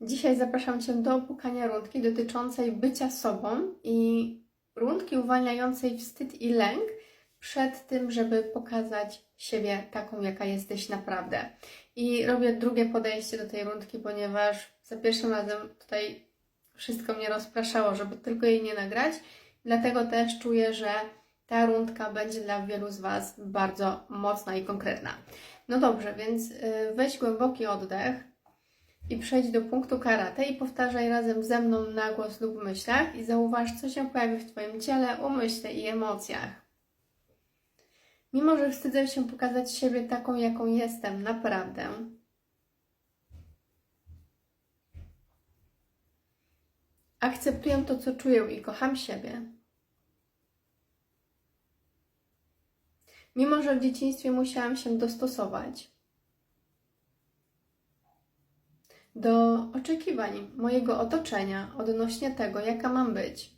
Dzisiaj zapraszam Cię do opukania rundki dotyczącej bycia sobą i rundki uwalniającej wstyd i lęk przed tym, żeby pokazać siebie taką, jaka jesteś naprawdę. I robię drugie podejście do tej rundki, ponieważ za pierwszym razem tutaj wszystko mnie rozpraszało, żeby tylko jej nie nagrać. Dlatego też czuję, że ta rundka będzie dla wielu z Was bardzo mocna i konkretna. No dobrze, więc y, weź głęboki oddech i przejdź do punktu karate i powtarzaj razem ze mną na głos lub myślach i zauważ, co się pojawi w Twoim ciele, umyśle i emocjach. Mimo, że wstydzę się pokazać siebie taką, jaką jestem, naprawdę. Akceptuję to, co czuję i kocham siebie. Mimo, że w dzieciństwie musiałam się dostosować do oczekiwań mojego otoczenia odnośnie tego, jaka mam być.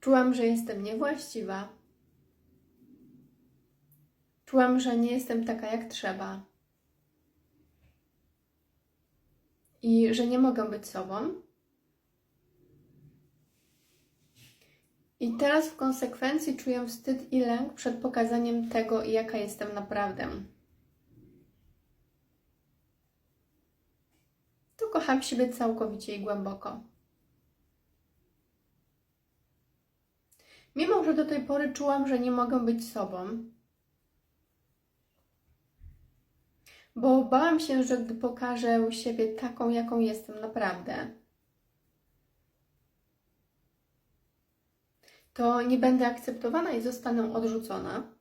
Czułam, że jestem niewłaściwa. Czułam, że nie jestem taka jak trzeba. I że nie mogę być sobą. I teraz w konsekwencji czuję wstyd i lęk przed pokazaniem tego, jaka jestem naprawdę. To kocham siebie całkowicie i głęboko. Mimo, że do tej pory czułam, że nie mogę być sobą, bo bałam się, że gdy pokażę siebie taką, jaką jestem naprawdę, to nie będę akceptowana i zostanę odrzucona.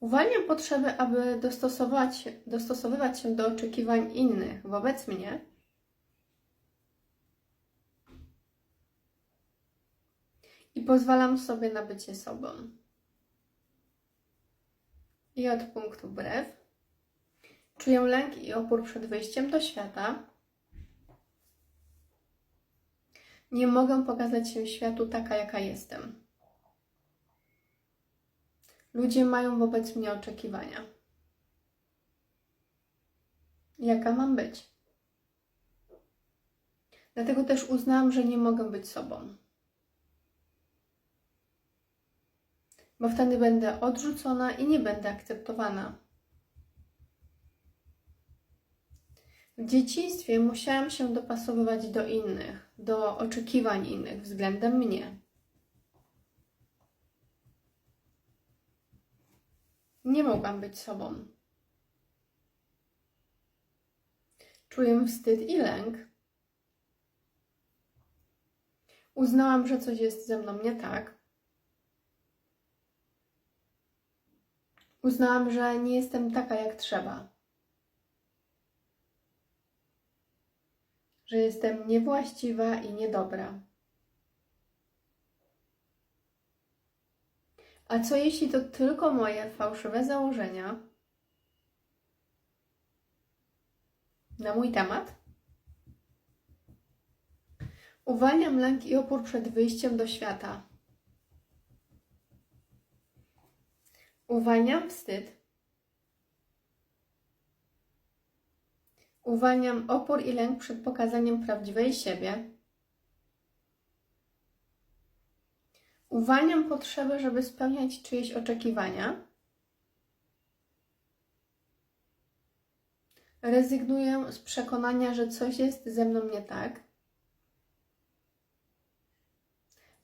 Uwalniam potrzebę, aby dostosować, dostosowywać się do oczekiwań innych wobec mnie. I pozwalam sobie na bycie sobą. I od punktu brew czuję lęk i opór przed wyjściem do świata. Nie mogę pokazać się światu taka, jaka jestem. Ludzie mają wobec mnie oczekiwania. Jaka mam być? Dlatego też uznałam, że nie mogę być sobą. Bo wtedy będę odrzucona i nie będę akceptowana. W dzieciństwie musiałam się dopasowywać do innych, do oczekiwań innych względem mnie. Nie mogłam być sobą. Czuję wstyd i lęk. Uznałam, że coś jest ze mną nie tak. Uznałam, że nie jestem taka jak trzeba. Że jestem niewłaściwa i niedobra. A co jeśli to tylko moje fałszywe założenia na mój temat? Uwalniam lęk i opór przed wyjściem do świata. Uwalniam wstyd. Uwalniam opór i lęk przed pokazaniem prawdziwej siebie. Uwalniam potrzebę, żeby spełniać czyjeś oczekiwania. Rezygnuję z przekonania, że coś jest ze mną nie tak.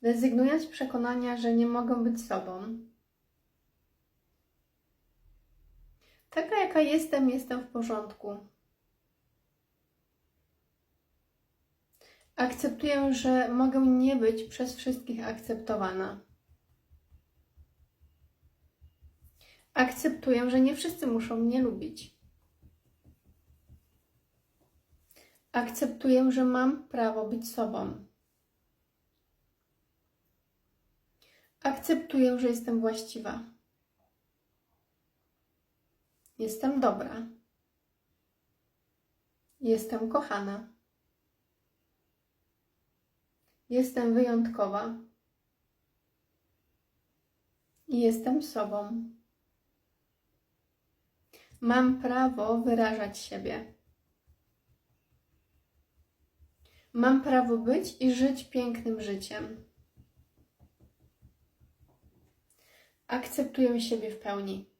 Rezygnuję z przekonania, że nie mogę być sobą. Taka, jaka jestem, jestem w porządku. Akceptuję, że mogę nie być przez wszystkich akceptowana. Akceptuję, że nie wszyscy muszą mnie lubić. Akceptuję, że mam prawo być sobą. Akceptuję, że jestem właściwa. Jestem dobra. Jestem kochana. Jestem wyjątkowa. jestem sobą. Mam prawo wyrażać siebie. Mam prawo być i żyć pięknym życiem. Akceptuję siebie w pełni.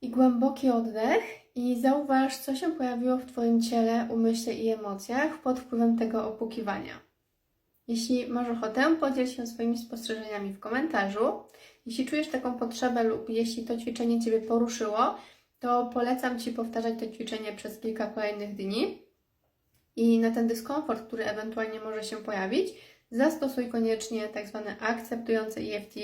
I głęboki oddech i zauważ, co się pojawiło w Twoim ciele, umyśle i emocjach pod wpływem tego opukiwania. Jeśli masz ochotę, podziel się swoimi spostrzeżeniami w komentarzu. Jeśli czujesz taką potrzebę lub jeśli to ćwiczenie Ciebie poruszyło, to polecam Ci powtarzać to ćwiczenie przez kilka kolejnych dni. I na ten dyskomfort, który ewentualnie może się pojawić, zastosuj koniecznie tak zwane akceptujące EFT.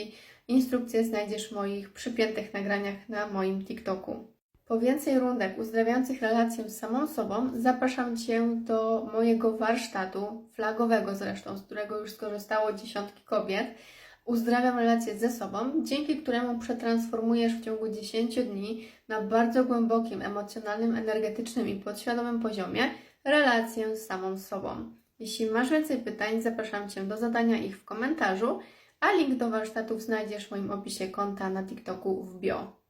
Instrukcje znajdziesz w moich przypiętych nagraniach na moim TikToku. Po więcej rundek uzdrawiających relację z samą sobą zapraszam Cię do mojego warsztatu, flagowego zresztą, z którego już skorzystało dziesiątki kobiet. Uzdrawiam relacje ze sobą, dzięki któremu przetransformujesz w ciągu 10 dni na bardzo głębokim, emocjonalnym, energetycznym i podświadomym poziomie relację z samą sobą. Jeśli masz więcej pytań, zapraszam Cię do zadania ich w komentarzu, a link do warsztatów znajdziesz w moim opisie konta na TikToku w bio.